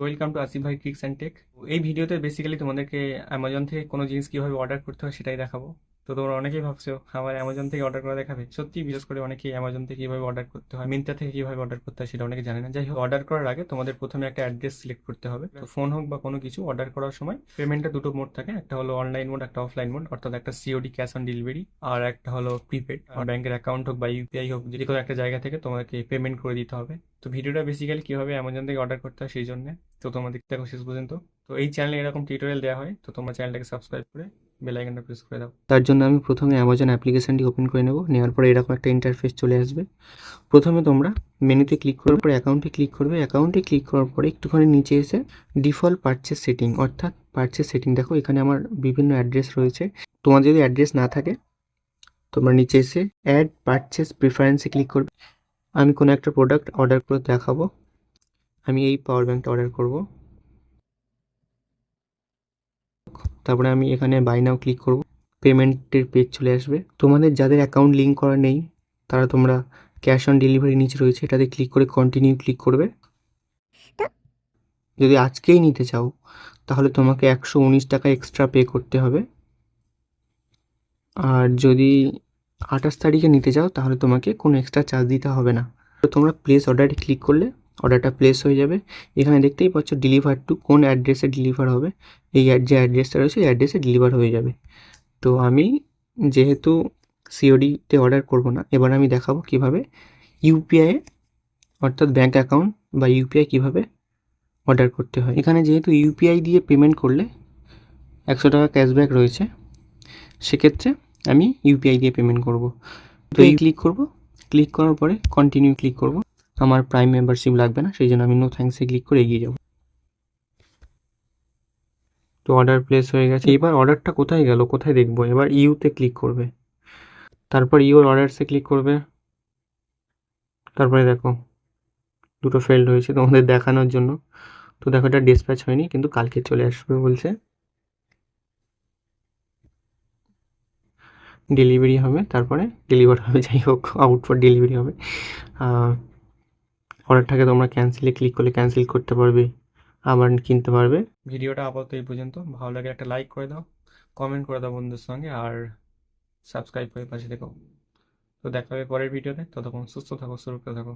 Welcome to Asif ভাই tricks and take এই ভিডিওতে বেসিক্যালি তোমাদেরকে অ্যামাজন থেকে কোনো জিনিস কীভাবে অর্ডার করতে হয় সেটাই দেখাবো। তো তোমরা অনেকেই ভাবছ, আমার অ্যামাজন থেকে অর্ডার করা দেখাবে। সত্যি, বিশেষ করে অনেকেই অ্যামাজন থেকে কীভাবে অর্ডার করতে হয় মিন্ত্রা থেকে কীভাবে অর্ডার করতে হয় সেটা অনেকে জানে না। যাই হোক অর্ডার করার আগে তোমাদের প্রথমে একটা অ্যাড্রেস সিলেক্ট করতে হবে। তো ফোন হোক বা কোনো কিছু অর্ডার করার সময় পেমেন্টটা দুটো মোড থাকে। একটা হলো অনলাইন মোড একটা অফলাইন মোড অর্থাৎ একটা সিওডি ক্যাশ অন ডেলিভারি আর একটা হলো প্রিপেড ব্যাংকের অ্যাকাউন্ট হোক বা ইউপিআই হোক, যে কোনো একটা জায়গা থেকে তোমাকে পেমেন্ট করে দিতে হবে। তো ভিডিওটা বেসিক্যালি কীভাবে অ্যামাজন থেকে অর্ডার করতে হয় সেই জন্য। তো তোমাদের দেখো শেষ পর্যন্ত। তো এই চ্যানেলে এরকম টিউটোরিয়াল দেওয়া হয়। তো তোমার চ্যানেলটাকে সাবস্ক্রাইব করে বেল আইকনটা প্রেস করে দাও। তার জন্য আমি প্রথমে অ্যামাজন অ্যাপ্লিকেশানটি ওপেন করে নেব। নেওয়ার পরে এরকম একটা ইন্টারফেস চলে আসবে। প্রথমে তোমরা মেনুতে ক্লিক করার পরে অ্যাকাউন্টে ক্লিক করবে। অ্যাকাউন্টে ক্লিক করার পরে একটুখানি নিচে এসে ডিফল্ট পারচেস সেটিং অর্থাৎ পারচেস সেটিং দেখো, এখানে আমার বিভিন্ন অ্যাড্রেস রয়েছে। তোমার যদি অ্যাড্রেস না থাকে, তোমরা নিচে এসে অ্যাড পারচেস প্রিফারেন্সে ক্লিক করবে। আমি কোনো একটা প্রোডাক্ট অর্ডার করে দেখাবো। আমি এই পাওয়ার ব্যাঙ্কটা অর্ডার করব। তারপরে আমি এখানে বাই নাও ক্লিক করব। পেমেন্টের পেজ চলে আসবে। তোমাদের যাদের অ্যাকাউন্ট লিঙ্ক করা নেই তারা তোমরা ক্যাশ অন ডেলিভারি নিচে রয়েছে এটাতে ক্লিক করে কন্টিনিউ ক্লিক করবে। যদি আজকেই নিতে চাও তাহলে তোমাকে একশো উনিশ টাকা এক্সট্রা পে করতে হবে। আর যদি আঠাশ তারিখে নিতে চাও তাহলে তোমাকে কোনো এক্সট্রা চার্জ দিতে হবে না। তো তোমরা প্লেস অর্ডারে ক্লিক করলে অর্ডারটা প্লেস হয়ে যাবে। এখানে দেখতেই পাচ্ছ ডেলিভার টু কোন অ্যাড্রেসে ডেলিভার হবে। এই যে অ্যাড্রেসটা রয়েছে এই অ্যাড্রেসে ডেলিভার হয়ে যাবে। তো আমি যেহেতু সিওডিতে অর্ডার করব না এবার আমি দেখাবো কীভাবে ইউপিআই অর্থাৎ ব্যাঙ্ক অ্যাকাউন্ট বা ইউপিআই কীভাবে অর্ডার করতে হয়। এখানে যেহেতু ইউপিআই দিয়ে পেমেন্ট করলে একশো টাকা ক্যাশব্যাক রয়েছে সেক্ষেত্রে আমি ইউপিআই দিয়ে পেমেন্ট করব। তো এই ক্লিক করব। ক্লিক করার পরে কন্টিনিউ ক্লিক করব। আমার প্রাইম মেম্বারশিপ লাগবে না, সেই জন্য আমি নো থ্যাঙ্কসে ক্লিক করে এগিয়ে যাব। তো অর্ডার প্লেস হয়ে গেছে। এবার অর্ডারটা কোথায় গেল, কোথায় দেখব? এবার ইউতে ক্লিক করবে। তারপর ইউর অর্ডারসে ক্লিক করবে। তারপরে দেখো, দুটো ফেল্ড হয়েছে তোমাদের দেখানোর জন্য। তো দেখো, এটা ডিসপ্যাচ হয়নি, কিন্তু কালকে চলে আসবে বলছে। ডেলিভারি হবে, তারপরে ডেলিভার হবে, যাই হোক আউট ফর ডেলিভারি হবে। অর্ডারটাকে তোমরা ক্যান্সেলে ক্লিক করলে ক্যান্সেল করতে পারবে, আবার কিনতে পারবে। ভিডিওটা আপাতত এই পর্যন্ত। ভালো লাগে একটা লাইক করে দাও কমেন্ট করে দাও বন্ধুর সঙ্গে, আর সাবস্ক্রাইব করে পাশে দেখো তো দেখা হবে পরের ভিডিওতে, ততক্ষণ সুস্থ থাকো, সুরক্ষিত থাকো।